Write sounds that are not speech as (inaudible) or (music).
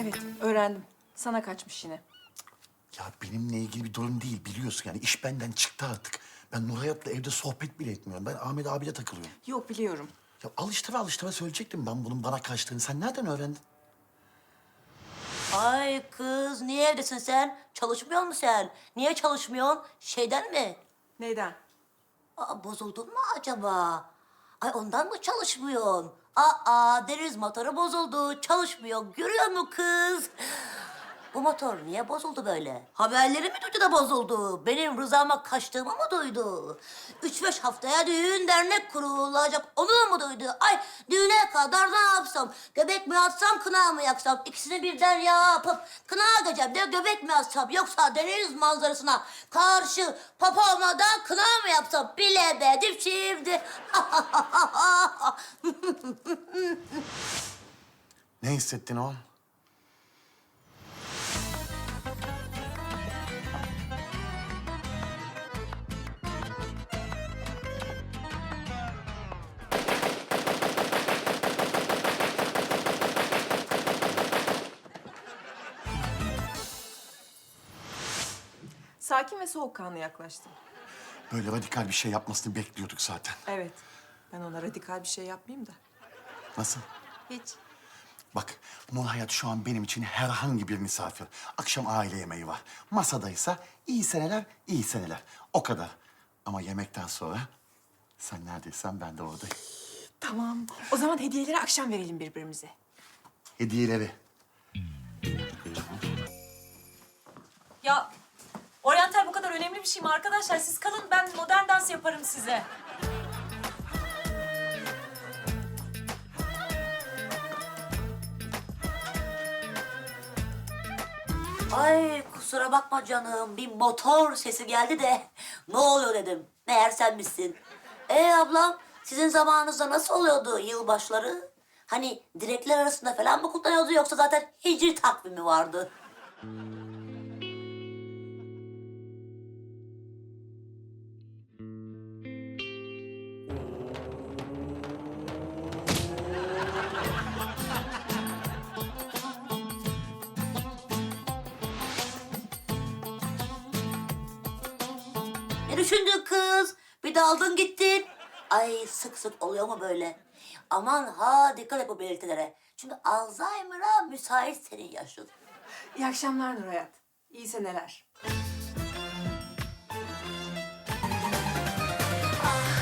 Evet, öğrendim. Sana kaçmış yine. Ya benimle ilgili bir durum değil biliyorsun yani iş benden çıktı artık. Ben Nur Hayat'la evde sohbet bile etmiyorum. Ben Ahmet abiyle takılıyorum. Yok biliyorum. Ya alıştıra alıştıra söyleyecektim ben bunun bana kaçtığını. Sen nereden öğrendin? Ay kız niye evdesin sen? Çalışmıyor musun sen? Niye çalışmıyorsun? Şeyden mi? Neyden? Aa, bozuldun mu acaba? Ay ondan mı çalışmıyorsun? Aa deniz motoru bozuldu. Çalışmıyor. Görüyor musun kız? Bu motor niye bozuldu böyle? Haberleri mi duydu da bozuldu? Benim rızama kaçtığımı mı duydu? Üç beş haftaya düğün dernek kurulacak. Onu mu duydu? Ay düğüne kadar ne yapsam? Göbek mi atsam, kına mı yaksam? İkisini birden yapıp kına yakacağım. Ne göbek mi atsam? Yoksa deniz manzarasına karşı papa olmadan kına mı yapsam? Bilemedim şimdi. (laughs) Ne hissettin o? Sakin ve soğukkanlı yaklaştım. Böyle radikal bir şey yapmasını bekliyorduk zaten. Evet. Ben ona radikal bir şey yapmayayım da. Nasıl? Hiç. Bak Nur Hayat şu an benim için herhangi bir misafir. Akşam aile yemeği var. Masadaysa iyi seneler, iyi seneler. O kadar. Ama yemekten sonra sen neredeysen ben de oradayım. Tamam. O zaman hediyeleri akşam verelim birbirimize. Hediyeleri. Ya oryantal bu kadar önemli bir şey mi arkadaşlar? Siz kalın ben modern dans yaparım size. Ay kusura bakma canım. Bir motor sesi geldi de ne oluyor dedim. Meğer sen misin? Ee ablam sizin zamanınızda nasıl oluyordu yılbaşları? Hani direkler arasında falan mı kutlanıyordu yoksa zaten hicri takvimi vardı? Ne düşündün kız? Bir daldın gittin. Ay sık sık oluyor mu böyle? Aman ha dikkat et bu belirtilere. Çünkü Alzheimer'a müsait senin yaşın. İyi akşamlar Nur Hayat. İyi seneler. Ah